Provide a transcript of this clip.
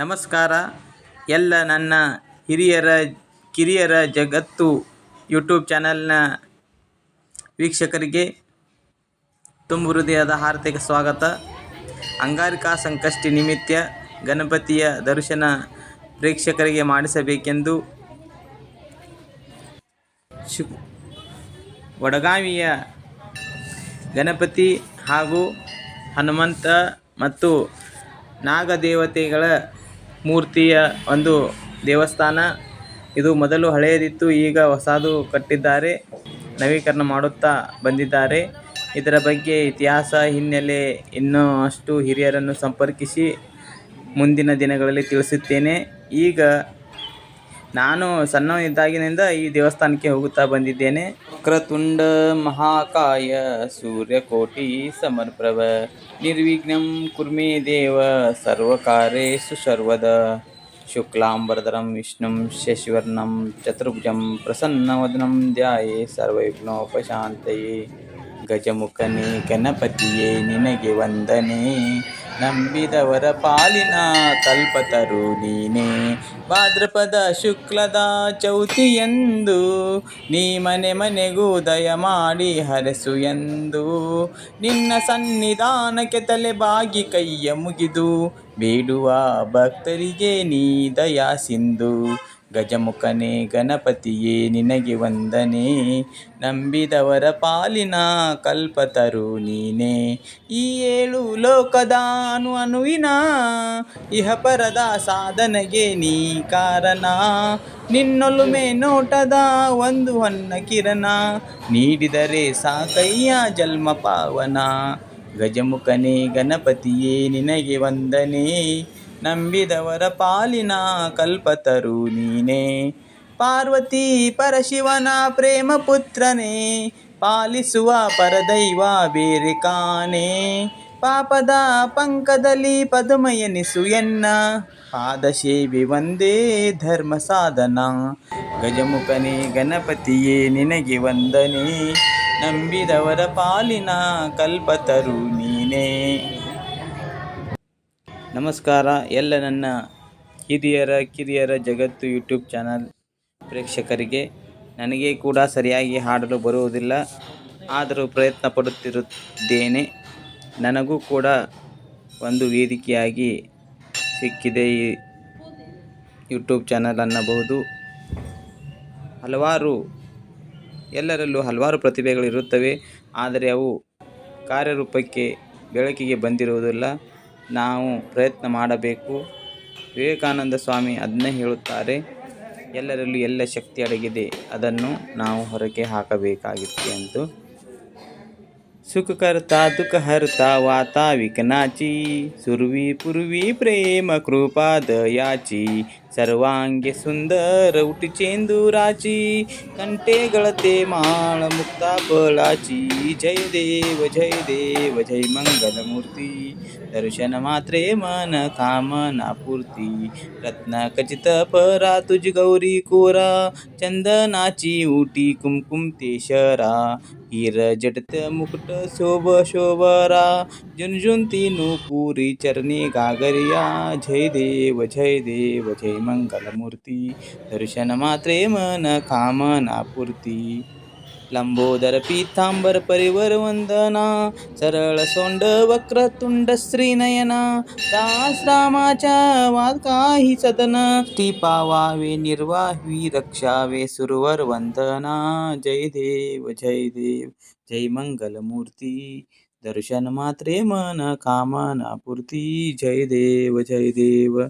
ನಮಸ್ಕಾರ. ಎಲ್ಲ ನನ್ನ ಹಿರಿಯರ, ಕಿರಿಯರ ಜಗತ್ತು ಯೂಟ್ಯೂಬ್ ಚಾನಲ್ನ ವೀಕ್ಷಕರಿಗೆ ತುಂಬ ಹೃದಯದ ಹಾರ್ದಿಕ ಸ್ವಾಗತ. ಅಂಗಾರಿಕಾ ಸಂಕಷ್ಟಿ ನಿಮಿತ್ತ ಗಣಪತಿಯ ದರ್ಶನ ಪ್ರೇಕ್ಷಕರಿಗೆ ಮಾಡಿಸಬೇಕೆಂದು ಶು ವಡಗಾಮಿಯ ಗಣಪತಿ ಹಾಗೂ ಹನುಮಂತ ಮತ್ತು ನಾಗದೇವತೆಗಳ ಮೂರ್ತಿಯ ಒಂದು ದೇವಸ್ಥಾನ. ಇದು ಮೊದಲು ಹಳೆಯದಿತ್ತು, ಈಗ ಹೊಸದು ಕಟ್ಟಿದ್ದಾರೆ, ನವೀಕರಣ ಮಾಡುತ್ತಾ ಬಂದಿದ್ದಾರೆ. ಇದರ ಬಗ್ಗೆ ಇತಿಹಾಸ ಹಿನ್ನೆಲೆ ಇನ್ನೂ ಅಷ್ಟು ಹಿರಿಯರನ್ನು ಸಂಪರ್ಕಿಸಿ ಮುಂದಿನ ದಿನಗಳಲ್ಲಿ ತಿಳಿಸುತ್ತೇನೆ. ಈಗ ನಾನು ಸಣ್ಣವನಿದ್ದಾಗಿನಿಂದ ಈ ದೇವಸ್ಥಾನಕ್ಕೆ ಹೋಗುತ್ತಾ ಬಂದಿದ್ದೇನೆ. ವಕ್ರತುಂಡ ಮಹಾಕಾಯ ಸೂರ್ಯಕೋಟಿ ಸಮರ್ಪ್ರಭ, ನಿರ್ವಿಘ್ನಂ ಕುರ್ಮೇ ದೇವ ಸರ್ವಕಾರೇಶು ಸರ್ವದ, ಶುಕ್ಲಾಂಬರಧರಂ ವಿಷ್ಣುಂ ಶಶಿವರ್ಣಂ ಚತುರ್ಭುಜಂ ಪ್ರಸನ್ನವದನಂ ಧ್ಯಾಯೇ ಸರ್ವವಿಘ್ನೋಪಶಾಂತಯೇ, ಗಜಮುಖನೇ ಗಣಪತಿಯೇ ನಿನಗೆ ವಂದನೆ. ನಂಬಿದವರ ಪಾಲಿನ ಕಲ್ಪತರು ನೀನೇ. ಭಾದ್ರಪದ ಶುಕ್ಲದ ಚೌತಿಯಂದು ನೀ ಮನೆ ಮನೆಗೂ ದಯ ಮಾಡಿ ಹರಸು ಎಂದು. ನಿನ್ನ ಸನ್ನಿಧಾನಕ್ಕೆ ತಲೆ ಬಾಗಿ ಕೈಯ ಮುಗಿದು, ಬೇಡುವ ಭಕ್ತರಿಗೆ ನೀ ದಯಾ ಸಿಂಧು. ಗಜಮುಖನೇ ಗಣಪತಿಯೇ, ನಿನಗೆ ವಂದನೆ. ನಂಬಿದವರ ಪಾಲಿನ ಕಲ್ಪತರು ನೀನೇ. ಈ ಏಳು ಲೋಕದಾನು ಅನುವಿನ ಇಹಪರದ ಸಾಧನೆಗೆ ನೀ ಕಾರಣ. ನಿನ್ನೊಲುಮೆ ನೋಟದ ಒಂದು ಹೊನ್ನ ಕಿರಣ, ನೀಡಿದರೆ ಸಾಕಯ್ಯ ಜನ್ಮ ಪಾವನ. ಗಜಮುಖನೇ ಗಣಪತಿಯೇ, ನಿನಗೆ ವಂದನೆ. ನಂಬಿದವರ ಪಾಲಿನ ಕಲ್ಪತರು ನೀನೇ. ಪಾರ್ವತಿ ಪರಶಿವನ ಪ್ರೇಮ ಪುತ್ರನೇ, ಪಾಲಿಸುವ ಪರದೈವ ಬೇರೆ ಕಾನೇ. ಪಾಪದ ಪಂಕದಲ್ಲಿ ಪದುಮಯನಿಸು ಎನ್ನ ಪಾದಶೇವಿ ಒಂದೇ ಧರ್ಮ ಸಾಧನ. ಗಜಮುಖನೇ, ಗಣಪತಿಯೇ, ನಿನಗೆ ವಂದನೆ. ನಂಬಿದವರ ಪಾಲಿನ ಕಲ್ಪತರು ನೀನೇ. ನಮಸ್ಕಾರ, ಎಲ್ಲ ನನ್ನ ಹಿರಿಯರ, ಕಿರಿಯರ ಜಗತ್ತು ಯೂಟ್ಯೂಬ್ ಚಾನಲ್ ಪ್ರೇಕ್ಷಕರಿಗೆ ನನಗೆ ಕೂಡ ಸರಿಯಾಗಿ ಹಾಡಲು ಬರುವುದಿಲ್ಲ, ಆದರೂ ಪ್ರಯತ್ನ ಪಡುತ್ತಿರುತ್ತೇನೆ. ನನಗೂ ಕೂಡ ಒಂದು ವೇದಿಕೆಯಾಗಿ ಸಿಕ್ಕಿದೆ ಈ ಯೂಟ್ಯೂಬ್ ಚಾನಲ್ ಅನ್ನಬಹುದು. ಹಲವಾರು, ಎಲ್ಲರಲ್ಲೂ ಹಲವಾರು ಪ್ರತಿಭೆಗಳಿರುತ್ತವೆ, ಆದರೆ ಅವು ಕಾರ್ಯರೂಪಕ್ಕೆ, ಬೆಳಕಿಗೆ ಬಂದಿರುವುದಿಲ್ಲ. ನಾವು ಪ್ರಯತ್ನ ಮಾಡಬೇಕು. ವಿವೇಕಾನಂದ ಸ್ವಾಮಿ ಅದನ್ನೇ ಹೇಳುತ್ತಾರೆ, ಎಲ್ಲರಲ್ಲೂ ಎಲ್ಲ ಶಕ್ತಿ ಅಡಗಿದೆ, ಅದನ್ನು ನಾವು ಹೊರಗೆ ಹಾಕಬೇಕಾಗಿತ್ತು ಎಂದು. ಸುಖಕರ್ತ, ದುಃಖಹರ್ತ ವಾತ ವಿಕನಾಚಿ ಸುರ್ವಿ ಪುರ್ವಿ, ಪ್ರೇಮ ಕೃಪಾ, ದಯಾಚಿ सर्वांगे सुंदर उठी चेंदुराची कंटे गळते माळ मुक्ता बळाची जय देव जय देव जय मंगलमूर्ती. दर्शन मात्रे मन कामना पूर्ती रत्न कचित परा तुझी गौरी कोरा. चंदनाची उटी कुमकुम ते शरा. हिर जटत मुकुट शोभ शोभरा. झुंझुंती नुपुरी चरणी गागरिया. जय देव जय देव जय मंगलमूर्ती दर्शनमात्रे मन कामनापूर्ती लंबोदर पीतांबर परिवर वंदना सरळ सोंड वक्रतुंड श्रीनयना दास रामाच्या वाद काही सदन ती पावावे निर्वाही रक्षावे सुरवर वंदना। जय देव जय देव जय मंगलमूर्ती दर्शन मात्रे मन कामना पूर्ती। जय देव जय देव।